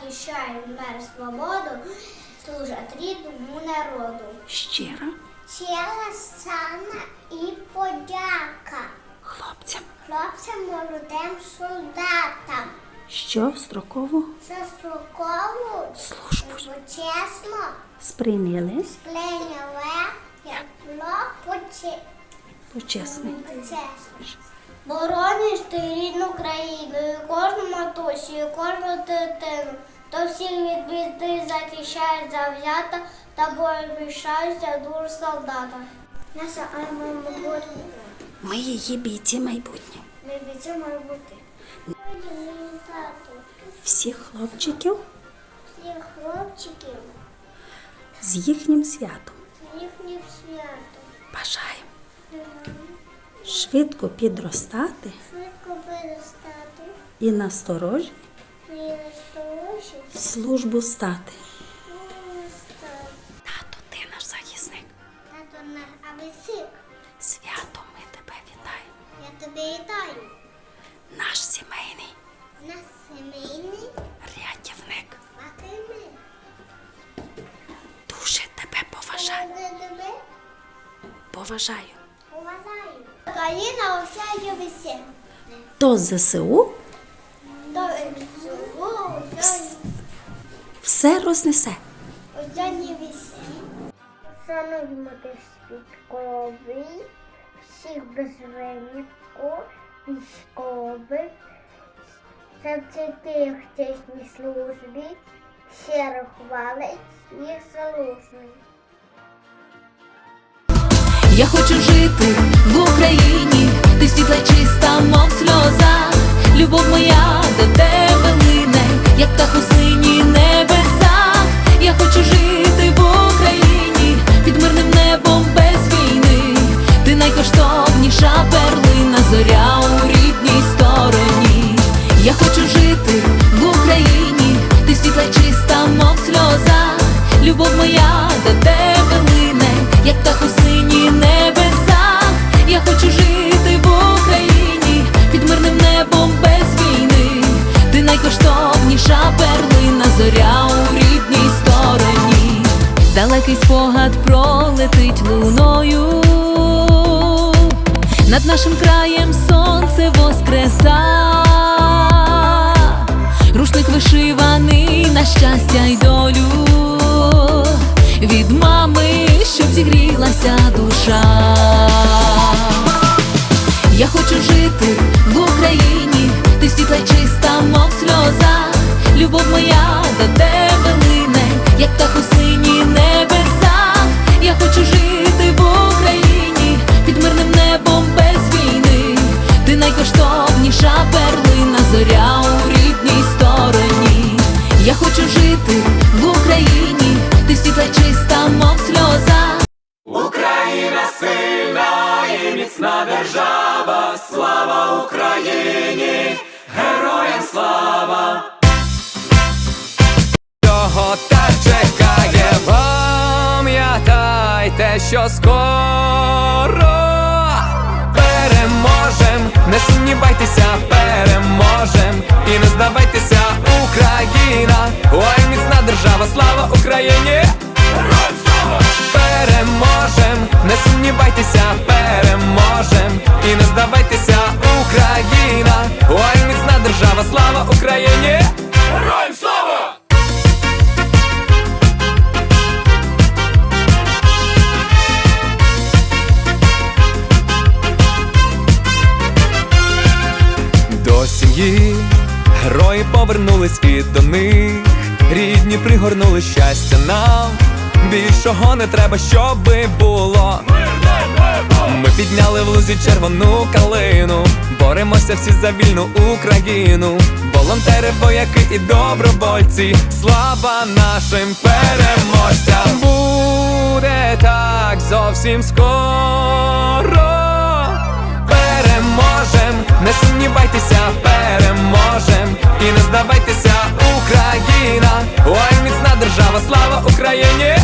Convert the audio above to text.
захищають мер свободу, служать рідному народу. Щира Ціла сана і подяка. Хлопцям, хлопцям молодим солдатам. що строково За строкову? Службу. Чесно. Сприйняли? Сприйняли, як було поче- почесно. Борониш ти рідну матусю, і кожну дитину, то всіх від біди захищає завзята та боєвішається дур солдата. Наша армія майбутнє. Ми її бійці майбутні. Ми бійці майбутнє. Всіх хлопчиків Всіх хлопчиків з їхнім святом з їхнім святом. бажаємо швидко підростати Швидко виростати і насторожі службу стати. Тато, ти наш захисник. Тато наш абисик, Свято ми тебе вітаємо. я тобі вітаю. Наш сімейний На сімейний рятівник. Дуже тебе поважаю. Тебе Поважаю. поважаю. Україна уся є весілля. То ЗСУ все рознесе. останні. Шануємо святковий, всіх без винятку, військових, завжди в чесній службі, щиро хвалить їх залужний. Я хочу жити в Україні, ти світла чиста, мов сльоза. Любов моя до тебе лине, як птах у жити в Україні, ти світла чиста, мов сльоза. Любов моя до тебе лине, як птах у сині небеса. Я хочу жити в Україні під мирним небом без війни. Ти найкоштовніша перлина, зоря у рідній стороні. Далекий спогад пролетить луною. Над нашим краєм сонце воскреса. Вишиваний на щастя й долю. Від мами, щоб зігрілася душа. Я хочу жити в Україні, ти світла чиста, мов сльоза. Любов моя слава Україні, героям слава. Того так чекає, пам'ятайте, що скоро переможем, не сумнівайтеся, переможем. І не здавайтеся, Україна, ой, міцна держава, слава Україні! Переможем, не сумнівайтеся, переможем слава Україні! Героям слава! До сім'ї герої повернулись і до них рідні пригорнули щастя нам. Більшого не треба, щоби було. Ми підняли в лузі червону калину, боремося всі за вільну Україну. Волонтери, вояки і добровольці. Слава нашим переможцям! Буде так зовсім скоро. Переможем, не сумнівайтеся, переможем і не здавайтеся, Україна, ой, міцна держава, слава Україні!